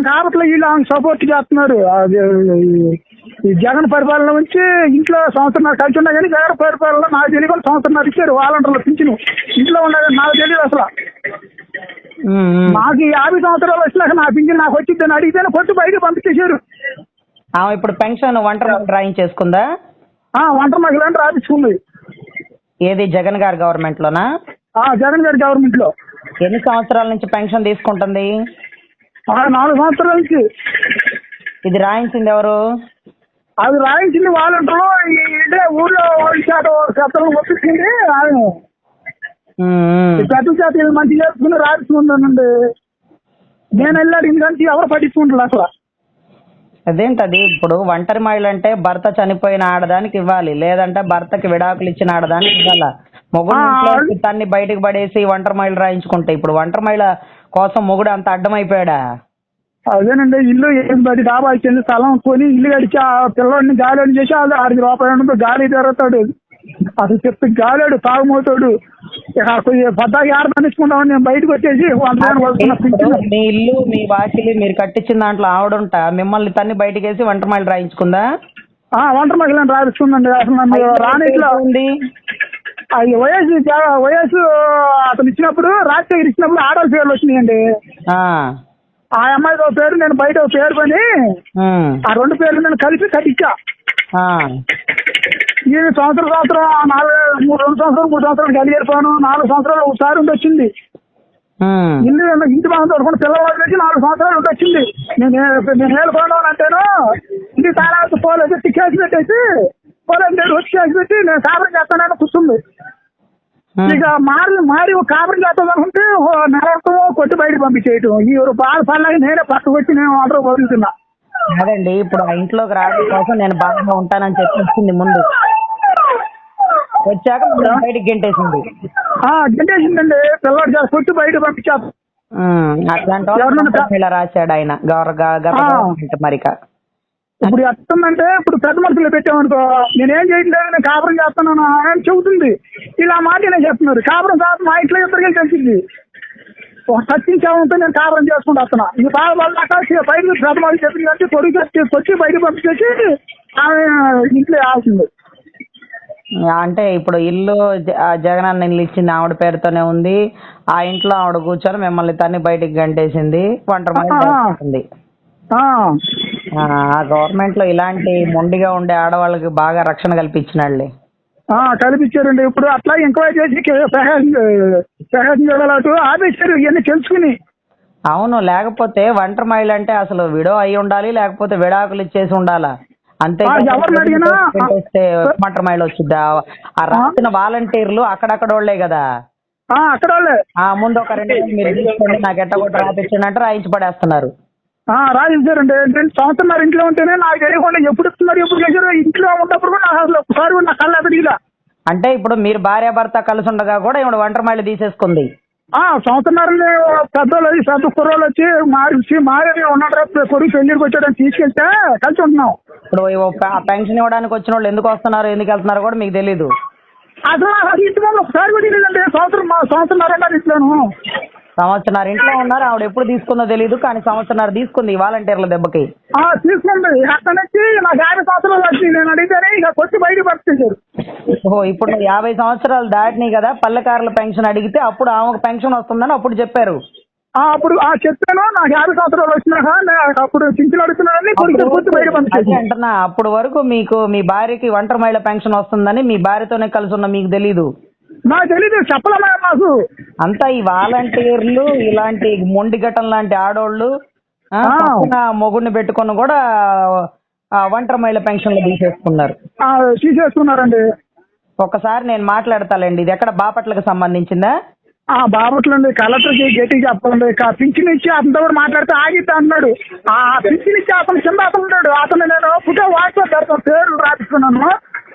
కాబట్టి వీళ్ళు ఆమె సపోర్ట్ చేస్తున్నారు. ఈ జగన్ పరిపాలన నుంచి ఇంట్లో సంవత్సరం కలిసి ఉన్నా కానీ జగన్ పరిపాలన నాకు తెలియకుండా సంవత్సరం ఇచ్చారు. వాలంటీర్లు పింఛను. ఇంట్లో ఉన్నది నాకు తెలియదు అసలు. నాకు యాభై సంవత్సరాలు వచ్చినాక నా పింఛన్ నాకు వచ్చిందని అడిగితేనే కొట్టి బయట పంపించేశారు. ఆమె ఇప్పుడు పెన్షన్ ఒంటరి రాయించేసుకుందా ఆ, వంట మహిళ అని రాపించుకుంది. ఏది జగన్ గారి గవర్నమెంట్ లోనా? ఆ, జగన్ గారి గవర్నమెంట్లో. ఎన్ని సంవత్సరాల నుంచి పెన్షన్ తీసుకుంటుంది? నాలుగు సంవత్సరాల నుంచి. ఇది రాయించింది ఎవరు? అది రాయించింది ఊర్లో వాళ్ళ చేత చెత్తలు ఒప్పించింది ఆయన పెద్ద చేత మంచిగా చేసుకుని రాయించుకుంటానండి నేను వెళ్ళాడు ఎందుకంటే ఎవరు పట్టించుకుంటారు అసలు? అదేంటది ఇప్పుడు ఒంటరి మహిళ అంటే భర్త చనిపోయిన ఆడదానికి ఇవ్వాలి లేదంటే భర్తకి విడాకులు ఇచ్చిన ఆడదానికి ఇవ్వాల? మొగుడు వాళ్ళు- తన్ని బయటకు పడేసి ఒంటరి మహిళ రాయించుకుంటే ఇప్పుడు ఒంటరి మహిళ కోసం మొగుడు అంత అడ్డమైపోయాడా? అదేనండి ఇల్లు పది డాబా ఇచ్చింది స్థలం కొని ఇల్లు కడిచి ఆ పిల్లోడిని గాలి చేసి అది ఆడికి రూపాయలు గాలి తిరుగుతాడు అసలు చెప్తే గాలాడు తాగుమోతాడు. పద్దాకి ఆడ పండించుకుంటామని నేను బయటకు వచ్చేసి వంట మీ ఇల్లు మీ వాకిలి మీరు కట్టించిన దాంట్లో ఆవిడుంటా? మిమ్మల్ని తన్ని బయటకు వేసి ఒంటరి మహిళ రాయించుకుందా? ఆ, వంట మహిళని రాపిస్తుందండి అసలు రానిట్లో ఉంది అది జా- వయసు అతను ఇచ్చినప్పుడు రాజశేఖర్ ఇచ్చినప్పుడు ఆడవాళ్ళ పేర్లు వచ్చినాయండి. ఆ, ఒక పేరు నేను బయట ఒక పేరు కొని ఉమ్, ఆ రెండు పేర్లు నేను కలిపి కట్టించా ఈ సంవత్సరం సంవత్సరం నాలుగు మూడు రెండు సంవత్సరాలు మూడు సంవత్సరాలు కలిగిపోయాను నాలుగు సంవత్సరాలు ఒకసారి ఉండి వచ్చింది ఉమ్, ఇల్లు ఇంటి బాగా తోడుకుని పిల్లవాడు నుంచి నాలుగు సంవత్సరాలు ఉండి వచ్చింది నేను నేను ఏలుకోవడం అంటేను ఇంటి తాళాలకు పోలేదు కేసు పెట్టేసి నేను వచ్చి పెట్టి నేను కాపురం చేస్తానని కూర్చుంది. ఇక మారి మారి కాపురం చేద్దాం అనుకుంటే నెలతో కొట్టి బయటకు పంపించేయటం. ఈ బాధ పడలేక నేనే పక్కకు వచ్చి నేను ఆర్డర్ బతుకుతున్నా అదండి ఇప్పుడు ఆ ఇంట్లోకి రావడం కోసం నేను బాగా ఉంటానని చెప్పి వచ్చింది ముందు. వచ్చాక బయటికి గెంటేసింది. ఆ, గంటేసిందండి. పిల్లవాడు చేసి కొట్టి బయట ఉమ్, అట్లాంటి రాశాడు ఆయన. గౌర గ- గత ఆ. గవర్నమెంట్ మరిక. ఇప్పుడు ఎట్టుందంటే ఇప్పుడు పెద్ద మనుషులు పెట్టామనుకో నేనేం చేయట్లేదు నేను కాపురం చేస్తున్నాను అని చెబుతుంది. ఇలా మాట నేను చెప్తున్నారు కాపురం కాదు మా ఇంట్లో ఇద్దరికి తెలిసింది సత్యించామంటే నేను కాపురం చేసుకుంటూ వస్తున్నా. ఈ బాధ పడ్డాక బయట పెద్ద మనుషులు చెప్పింది అంటే పొరుగు తీసుకొచ్చి బయట పంపించేసి ఆమె ఇంట్లో ఆల్సింది అంటే ఇప్పుడు ఇల్లు జగనన్న ఇల్లు ఇచ్చింది ఆవిడ పేరుతోనే ఉంది. ఆ ఇంట్లో ఆవిడ కూర్చొని మిమ్మల్ని తన్ని బయటికి గంటేసింది. మహిళ ఆ. గవర్నమెంట్లో ఇలాంటి మొండిగా ఉండే ఆడవాళ్ళకి బాగా రక్షణ కల్పించినాళ్ళే. ఆ, కల్పించారండి. ఇప్పుడు అట్లా ఎంక్వైరీ చేసి ప్రకాశం జిల్లాలో ఆపేశారు. ఇవన్నీ తెలుసుకుని. అవును లేకపోతే ఒంటరి మహిళ అంటే అసలు విడో అయి ఉండాలి లేకపోతే విడాకులు ఇచ్చేసి ఉండాలా? అంతే ఒంటరి మహిళ వచ్చిద్దా? ఆ రాసిన వాలంటీర్లు అక్కడక్కడ వాళ్ళే కదా. ఆ, అక్కడ ముందు ఒక రెండు మీరు నాకు ఎట్టగొట్ట రాపించండి అంటే రాయించి పడేస్తున్నారు. రాజేశారండి ఏంటంటే సంవత్సరం ఇంట్లో ఉంటేనే నాకు తెలియకుండా ఎప్పుడు ఇస్తున్నారు ఎప్పుడు చేశారు ఇంట్లో ఉన్నప్పుడు కూడా అసలు ఒకసారి నా కళ్ళ ఎదురుగా అంటే ఇప్పుడు మీరు భార్య భర్త కలిసి ఉండగా కూడా ఈవిడ ఒంటరి మహిళ తీసేసుకుంది. ఆ సంవత్సరం పెద్దోళ్ళు వచ్చి పెద్ద కుర్రోళ్ళు వచ్చి మారి మారి ఉన్నాడు కొడుకు పెళ్ళికి వచ్చాడని తీసుకెళ్తే కలిసి ఉంటున్నాం. ఇప్పుడు పెన్షన్ ఇవ్వడానికి వచ్చిన వాళ్ళు ఎందుకు వస్తున్నారు ఎందుకు వెళ్తున్నారు కూడా మీకు తెలీదు. అసలు ఇంటి ఒకసారి కూడా తెలియదండి సంవత్సరం సంవత్సరం ఇంట్లోను. సంవత్సరం ఇంట్లో ఉన్నారు ఆవిడ ఎప్పుడు తీసుకుందో తెలియదు కానీ సంవత్సరం తీసుకుంది వాలంటీర్ల దెబ్బకి. ఆ, తీసుకుంది. అక్కడ నుంచి నాకు యాభై సంవత్సరాలు వచ్చింది నేను అడిగితేనే ఇక కొట్టి బయట పడుతుంటారు ఓహో ఇప్పుడు యాభై సంవత్సరాలు దాటినాయి కదా పల్లెకారుల పెన్షన్ అడిగితే అప్పుడు ఆమెకు పెన్షన్ వస్తుందని అప్పుడు చెప్పారు. ఆ, అప్పుడు ఆ చెప్పాను నాకు యాభై సంవత్సరాలు వచ్చినాక నేను అప్పుడు చింతలు అడుగుతున్నానని అంటున్నా అప్పుడు వరకు మీకు మీ భార్యకి ఒంటరి మహిళ పెన్షన్ వస్తుందని మీ భార్యతోనే కలిసి ఉన్న మీకు తెలీదు. నాకు తెలీదు చెప్పలేమా నాకు అంతా ఈ వాలంటీర్లు ఇలాంటి మొండి ఘటన లాంటి ఆడోళ్ళు. పక్కన మొగుడిని పెట్టుకొని కూడా ఒంటరి మహిళ పెన్షన్లు తీసేసుకున్నారు. తీసేసుకున్నారండి. ఒకసారి నేను మాట్లాడతాలేండి ఇది ఎక్కడ బాపట్లకు సంబంధించిందా? ఆ బాపట్లండి కలెక్టర్కి గట్టిగా చెప్పాలండి. క- పింఛన్ ఇచ్చి అతనితో కూడా మాట్లాడితే ఆగిద్దా అన్నాడు. ఆ పింఛన్ ఇచ్చి అతను కింద అతను ఉన్నాడు. అతను నేను ఫోటో వాట్సాప్ పేరు రాపిస్తున్నాను.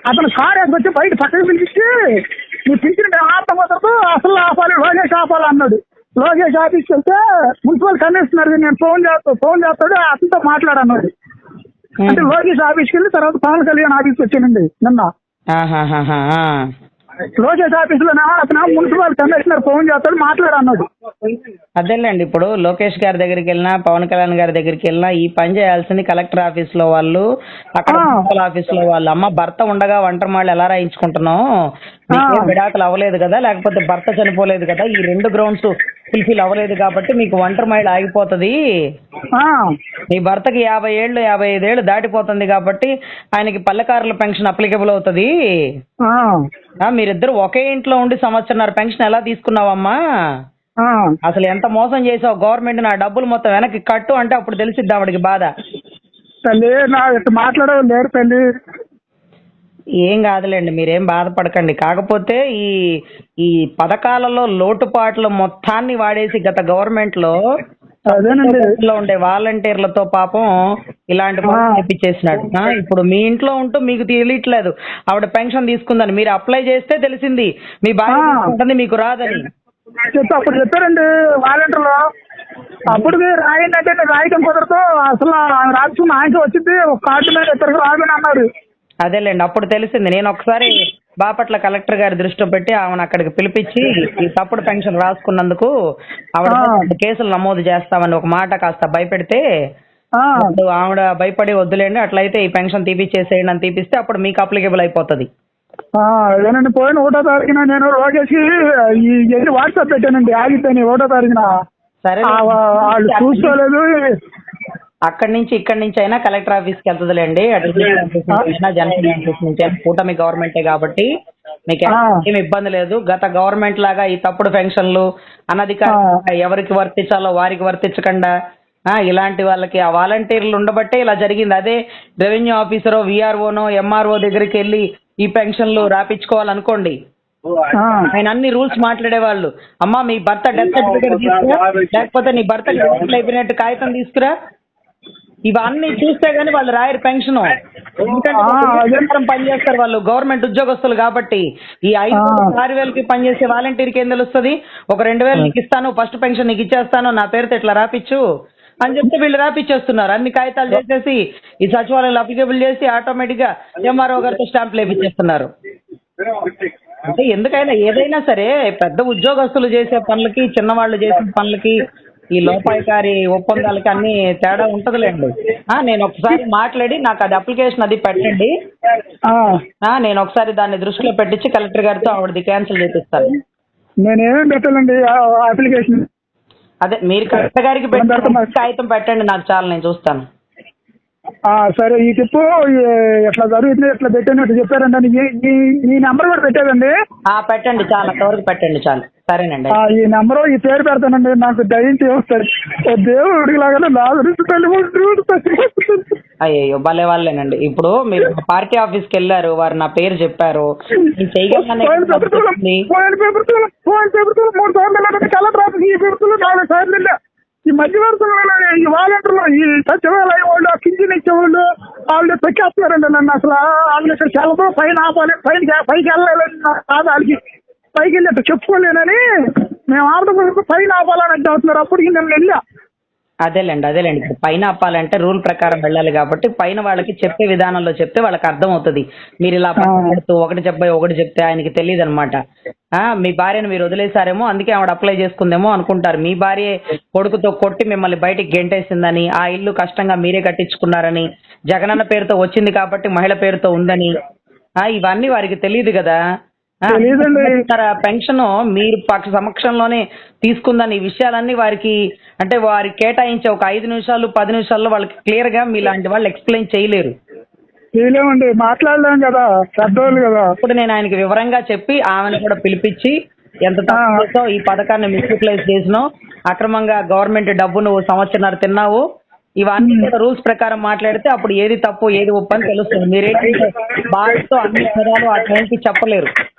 అతను కార్ వేసుకొచ్చి బయట పక్కకి పిలిపించి నీ పింఛన్ ఆపకపోతే అసలు ఆపాలి లోకేష్ ఆపాలి అన్నాడు. లోకేష్ ఆఫీస్కి వెళ్తే మున్సిపల్ కమిషనర్ నేను ఫోన్ చేస్తా ఫోన్ చేస్తాడు అతనితో మాట్లాడన్నాడు. అంటే లోకేష్ ఆఫీస్కి వెళ్ళి తర్వాత పవన్ కళ్యాణ్ ఆఫీస్కి వచ్చానండి నిన్న. లోకేష్ ఆఫీస్లోనే అతను మున్సిపల్ కమిషనర్ ఫోన్ చేస్తాడు మాట్లాడు అన్నాడు అదేలేండి ఇప్పుడు లోకేష్ గారి దగ్గరికి వెళ్ళినా పవన్ కళ్యాణ్ గారి దగ్గరికి వెళ్ళినా ఈ పని చేయాల్సింది కలెక్టర్ ఆఫీస్లో వాళ్ళు అక్కడ. మున్సిపల్ ఆఫీస్లో వాళ్ళు. అమ్మ భర్త ఉండగా ఒంటరి మాళ్ళు ఎలా రాయించుకుంటున్నాం మీకేం. విడాకులు అవ్వలేదు కదా లేకపోతే భర్త చనిపోలేదు కదా ఈ రెండు గ్రౌండ్స్ ఫుల్ఫిల్ అవ్వలేదు కాబట్టి మీకు ఒంటరి మైళ్ళు ఆగిపోతుంది. మీ భర్తకి యాభై ఏళ్ళు యాభై ఐదేళ్ళు దాటిపోతుంది కాబట్టి ఆయనకి పల్లెకారుల పెన్షన్ అప్లికబుల్ అవుతుంది. మీరిద్దరు ఒకే ఇంట్లో ఉండి సంవత్సరంన్నర పెన్షన్ ఎలా తీసుకున్నావమ్మా. అసలు ఎంత మోసం చేసావు? గవర్నమెంట్ నా డబ్బులు మొత్తం వెనక్కి కట్టు అంటే అప్పుడు తెలిసిద్ది ఆవిడకి బాధ. తల్లి నా మాట్లాడేవాళ్ళు లేరు తల్లి. ఏం కాదులేండి మీరేం బాధపడకండి. కాకపోతే ఈ ఈ పథకాలలో లోటుపాట్లు మొత్తాన్ని వాడేసి గత గవర్నమెంట్లో ఉండే వాలంటీర్లతో పాపం ఇలాంటి. చేపించేసినాడు. ఇప్పుడు మీ ఇంట్లో ఉంటూ మీకు తెలియట్లేదు. ఆవిడ పెన్షన్ తీసుకుందని మీరు అప్లై చేస్తే తెలిసింది. మీ. తీసుకుంటుంది మీకు రాదని. అప్పుడు చెప్పారండి వాలంటీర్లు. అప్పుడు రాయండి అంటే రాయటం కుదరదు. అసలు రాసుకున్న ఆయనకి వచ్చింది. ఒక కార్డు మీద ఇద్దరికి రాదని అన్నాడు. అదేలేండి అప్పుడు తెలిసింది. నేను ఒకసారి బాపట్ల కలెక్టర్ గారి దృష్టిలో పెట్టి ఆమెను అక్కడికి పిలిపించి ఈ తప్పుడు పెన్షన్ రాసుకున్నందుకు ఆవిడ కేసులు నమోదు చేస్తామని ఒక మాట కాస్త భయపెడితే ఆవిడ భయపడి వద్దులేండి అట్లయితే ఈ పెన్షన్ తీపిచ్చేసేయండి అని తీపిస్తే అప్పుడు మీకు అప్లికేబుల్ అయిపోతుంది. అదేనండి పోయిన ఒకటో తారీఖున నేను ఎన్ని వాట్సాప్ పెట్టానండి ఆగిపోయి ఒకటో తారీఖున. సరే వాళ్ళు చూసుకోలేదు. అక్కడి నుంచి ఇక్కడి నుంచి అయినా కలెక్టర్ ఆఫీస్కి వెళ్తుందిలేండి అయినా కూటమి గవర్నమెంటే కాబట్టి మీకు. ఏం ఇబ్బంది లేదు. గత గవర్నమెంట్ లాగా ఈ తప్పుడు పెన్షన్లు అనధికారికంగా ఎవరికి వర్తించాలో వారికి వర్తించకుండా ఇలాంటి వాళ్ళకి ఆ వాలంటీర్లు ఉండబట్టే ఇలా జరిగింది. అదే రెవెన్యూ ఆఫీసరో విఆర్ఓనో ఎంఆర్ఓ దగ్గరికి వెళ్ళి ఈ పెన్షన్లు రాపించుకోవాలనుకోండి. ఆయన అన్ని రూల్స్ మాట్లాడేవాళ్ళు. అమ్మా మీ భర్త డెత్ సర్టిఫికేట్ తీసుకురా. లేకపోతే నీ భర్త అయిపోయినట్టు కాగితం తీసుకురా. ఇవన్నీ చూస్తే గానీ వాళ్ళు రాయరు పెన్షన్. ఎందుకంటే. ప్రకారం పనిచేస్తారు వాళ్ళు. గవర్నమెంట్ ఉద్యోగస్తులు కాబట్టి ఈ ఐదు ఆరు వేలకి పనిచేసే వాలంటీర్కి ఏం తెలుస్తుంది? ఒక రెండు వేలు నీకు ఇస్తాను ఫస్ట్ పెన్షన్ నీకు ఇచ్చేస్తాను నా పేరుతో ఇట్లా రాపిచ్చు? అని చెప్తే వీళ్ళు రాపిచ్చేస్తున్నారు. అన్ని కాగితాలు చేసేసి ఈ సచివాలయంలో అప్లికేబుల్ చేసి ఆటోమేటిక్గా ఎంఆర్ఓ గారితో స్టాంపులు వేపించేస్తున్నారు అంటే ఎందుకైనా ఏదైనా సరే పెద్ద ఉద్యోగస్తులు చేసే పనులకి చిన్నవాళ్ళు చేసే పనులకి ఈ లోపాయికారి ఒప్పందాలకి అన్ని తేడా ఉంటదిలేండి. నేను ఒకసారి మాట్లాడి నాకు అది అప్లికేషన్ అది పెట్టండి. నేను ఒకసారి దాన్ని దృష్టిలో పెట్టించి కలెక్టర్ గారితో ఆవిడది క్యాన్సిల్ చేపిస్తాను. నేనేం పెట్టాలండి? అప్లికేషన్. అదే మీరు కలెక్టర్ గారికి పెట్టి కాగితం పెట్టండి నాకు చాలు నేను చూస్తాను. ఆ, సరే ఈ టిప్పు ఈ ఇట్లా జరుగుతుంది ఇట్లా పెట్టినట్టు చెప్పారండి ఈ- ఈ ఈ నెంబర్ కూడా పెట్టేదండి? ఆ పెట్టండి చాలు అంతవరకు పెట్టండి చాలు. సరేనండి. ఆ, ఈ నెంబరు ఈ పేరు పెడతానండి. నాకు దయించి వస్తాయి ఓ దేవుడికి లాగానే నా గురించి తల్లి అయ్యో భలే వాళ్ళేనండి. ఇప్పుడు మీరు పార్టీ ఆఫీస్కి వెళ్ళారు వారు నా పేరు చెప్పారు. ఆఫీస్ ఈ సార్లు వెళ్ళా. ఈ వాలంటీర్లు ఈ సచివాలయం వాళ్ళు పింఛన్ ఇచ్చేవాళ్ళు వాళ్ళు తొక్కేస్తున్నారండి నన్ను అసలు. వాళ్ళు ఇక్కడ చల్లదు పైన ఆపాలి పైన పైకి వెళ్ళాలని వాళ్ళకి పైకి వెళ్ళి చెప్పుకోలేనని మేము ఆపడం పైన ఆపాలని అంటే అవుతున్నారు. అప్పటికి నేను వెళ్ళా. అదేలేండి అదేలేండి. ఇప్పుడు పైన అప్పాలంటే రూల్ ప్రకారం వెళ్ళాలి కాబట్టి పైన వాళ్ళకి చెప్పే విధానంలో చెప్తే వాళ్ళకి అర్థం అవుతుంది మీరు ఇలా పట్టుబడుతూ ఒకటి చెప్పి ఒకటి చెప్తే ఆయనకి తెలియదు అనమాట మీ భార్యను మీరు వదిలేశారేమో అందుకే ఆవిడ అప్లై చేసుకుందేమో అనుకుంటారు. మీ భార్య కొడుకుతో కొట్టి మిమ్మల్ని బయటికి గెంటేసిందని ఆ ఇల్లు కష్టంగా మీరే కట్టించుకున్నారని జగనన్న పేరుతో వచ్చింది కాబట్టి మహిళ పేరుతో ఉందని ఆ, ఇవన్నీ వారికి తెలియదు కదా. పెన్షన్ మీరు పక్ష సమక్షంలోనే తీసుకుందని ఈ విషయాలన్నీ వారికి అంటే వారికి కేటాయించే ఒక ఐదు నిమిషాలు పది నిమిషాల్లో వాళ్ళకి క్లియర్గా మీలాంటి వాళ్ళు ఎక్స్ప్లెయిన్ చేయలేరు. చేయలేమండి. మాట్లాడలేం కదా. పెద్దోళ్ళు కదా. ఇప్పుడు నేను ఆయనకి వివరంగా చెప్పి ఆమెను కూడా పిలిపించి ఎంత. చేసావు ఈ పథకాన్ని మిస్యూటిలైజ్ చేసినావు అక్రమంగా గవర్నమెంట్ డబ్బు నువ్వు సంవత్సరాలు తిన్నావు ఇవన్నీ రూల్స్ ప్రకారం మాట్లాడితే అప్పుడు ఏది తప్పు ఏది ఒప్పు అని తెలుస్తుంది మీరేంటంటే బాధతో అన్ని పదాలు ఆ టైంకి చెప్పలేరు.